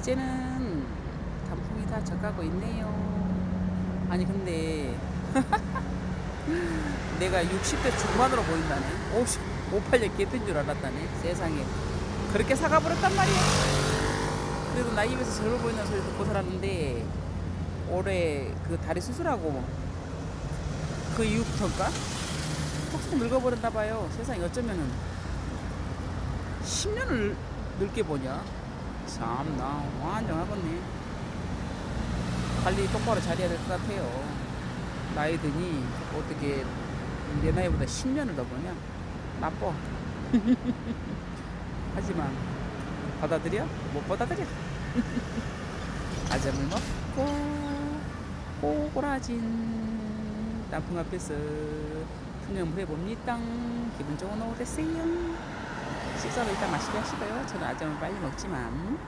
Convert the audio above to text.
이제는 단풍이 다 져가고 있네요. 아니 근데 내가 60대 중반으로 보인다네. 50, 58년 개뜬 줄 알았다네. 세상에. 그렇게 사가버렸단 말이야. 그래도 나 입에서 젊어 보인다는 소리 듣고 살았는데 올해 그 다리 수술하고 그 이후부터인가? 톡톡 늙어버렸나 봐요. 세상에 어쩌면은 10년을 늙게 보냐? 참나 완전하겠네. 관리 똑바로 잘해야 될 것 같아요. 나이 드니 어떻게 내 나이보다 10년을 더 보냐? 나빠. 하지만 받아들여? 못 받아들여. 아점을 먹고 꼬꾸라진 단풍 앞에서 풍경을 해봅니다. 기분 좋은 오후 되세요. 식사도 이따 맛있게 하시고요. 저는 아점을 빨리 먹지만